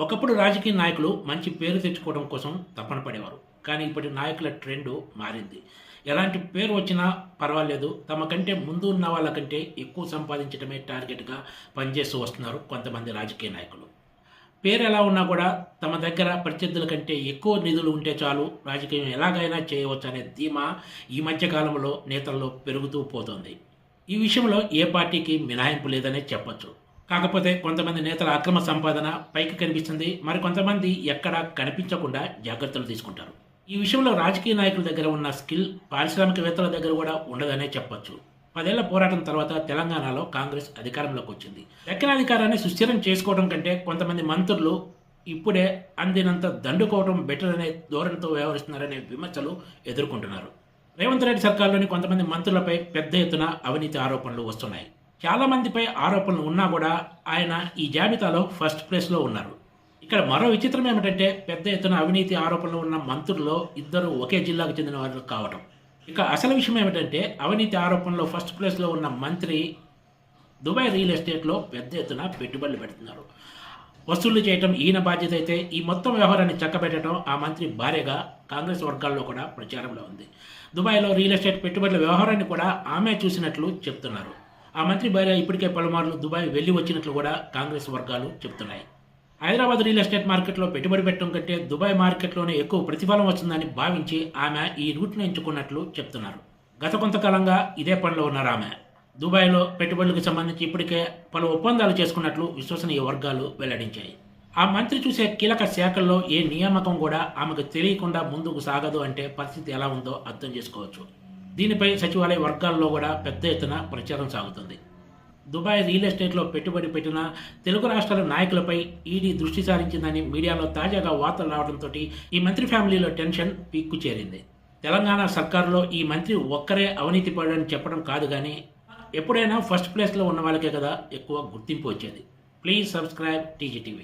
ఒకప్పుడు రాజకీయ నాయకులు మంచి పేరు తెచ్చుకోవడం కోసం తప్పన పడేవారు. కానీ ఇప్పటి నాయకుల ట్రెండ్ మారింది. ఎలాంటి పేరు వచ్చినా పర్వాలేదు. తమ కంటే ముందు ఉన్న వాళ్ళకంటే ఎక్కువ సంపాదించడమే టార్గెట్గా పనిచేస్తూ వస్తున్నారు కొంతమంది రాజకీయ నాయకులు. పేరు ఎలా ఉన్నా కూడా తమ దగ్గర ప్రత్యర్థుల కంటే ఎక్కువ నిధులు ఉంటే చాలు రాజకీయం ఎలాగైనా చేయవచ్చు అనే ధీమా ఈ మధ్య కాలంలో నేతల్లో పెరుగుతూ పోతుంది. ఈ విషయంలో ఏ పార్టీకి మినహాయింపు లేదనే చెప్పొచ్చు. కాకపోతే కొంతమంది నేతల అక్రమ సంపాదన పైకి కనిపిస్తుంది. మరి కొంతమంది ఎక్కడా కనిపించకుండా జాగ్రత్తలు తీసుకుంటారు. ఈ విషయంలో రాజకీయ నాయకుల దగ్గర ఉన్న స్కిల్ పారిశ్రామికవేత్తల దగ్గర కూడా ఉండదనే చెప్పొచ్చు. పదేళ్ళ పోరాటం తర్వాత తెలంగాణలో కాంగ్రెస్ అధికారంలోకి వచ్చింది. దక్షిణాధికారాన్ని సుస్థిరం చేసుకోవడం కంటే కొంతమంది మంత్రులు ఇప్పుడే అందినంత దండుకోవడం బెటర్ అనే ధోరణితో వ్యవహరిస్తున్నారనే విమర్శలు ఎదుర్కొంటున్నారు. రేవంత్ రెడ్డి సర్కార్లోని కొంతమంది మంత్రులపై పెద్ద ఎత్తున అవినీతి ఆరోపణలు వస్తున్నాయి. చాలా మందిపై ఆరోపణలు ఉన్నా కూడా ఆయన ఈ జాబితాలో ఫస్ట్ ప్లేస్లో ఉన్నారు. ఇక్కడ మరో విచిత్రం ఏమిటంటే పెద్ద ఎత్తున అవినీతి ఆరోపణలు ఉన్న మంత్రుల్లో ఇద్దరు ఒకే జిల్లాకు చెందిన వారు కావటం. ఇక అసలు విషయం ఏమిటంటే అవినీతి ఆరోపణలో ఫస్ట్ ప్లేస్లో ఉన్న మంత్రి దుబాయ్ రియల్ ఎస్టేట్లో పెద్ద ఎత్తున పెట్టుబడులు పెడుతున్నారు. వసూళ్ళు చేయటం ఈయన బాధ్యత అయితే ఈ మొత్తం వ్యవహారాన్ని చక్కబెట్టడం ఆ మంత్రి భార్యగా కాంగ్రెస్ వర్గాల్లో కూడా ప్రచారంలో ఉంది. దుబాయ్లో రియల్ ఎస్టేట్ పెట్టుబడుల వ్యవహారాన్ని కూడా ఆమె చూసినట్లు చెప్తున్నారు. ఆ మంత్రి భార్య ఇప్పటికే పలుమార్లు దుబాయ్ వెళ్ళి వచ్చినట్లు కూడా కాంగ్రెస్ వర్గాలు చెబుతున్నాయి హైదరాబాద్ రియల్ ఎస్టేట్ మార్కెట్లో పెట్టుబడి పెట్టడం కంటే దుబాయ్ మార్కెట్లోనే ఎక్కువ ప్రతిఫలం వస్తుందని భావించి ఆమె ఈ రూట్ను ఎంచుకున్నట్లు చెప్తున్నారు. గత కొంతకాలంగా ఇదే పనిలో ఉన్నారు ఆమె. దుబాయ్లో పెట్టుబడులకు సంబంధించి ఇప్పటికే పలు ఒప్పందాలు చేసుకున్నట్లు విశ్వసనీయ వర్గాలు వెల్లడించాయి. ఆ మంత్రి చూసే కీలక శాఖల్లో ఏ నియామకం కూడా ఆమెకు తెలియకుండా ముందుకు సాగదు అంటే పరిస్థితి ఎలా ఉందో అర్థం చేసుకోవచ్చు. దీనిపై సచివాలయ వర్గాల్లో కూడా పెద్ద ఎత్తున ప్రచారం సాగుతుంది. దుబాయ్ రియల్ ఎస్టేట్లో పెట్టుబడి పెట్టిన తెలుగు రాష్ట్రాల నాయకులపై ఈడీ దృష్టి సారించిందని మీడియాలో తాజాగా వార్తలు రావడంతో ఈ మంత్రి ఫ్యామిలీలో టెన్షన్ పీక్కు చేరింది. తెలంగాణ సర్కారులో ఈ మంత్రి ఒక్కరే అవినీతి పడని చెప్పడం కాదు కానీ ఎప్పుడైనా ఫస్ట్ ప్లేస్లో ఉన్న వాళ్ళకే కదా ఎక్కువ గుర్తింపు వచ్చేది. Please subscribe TGTV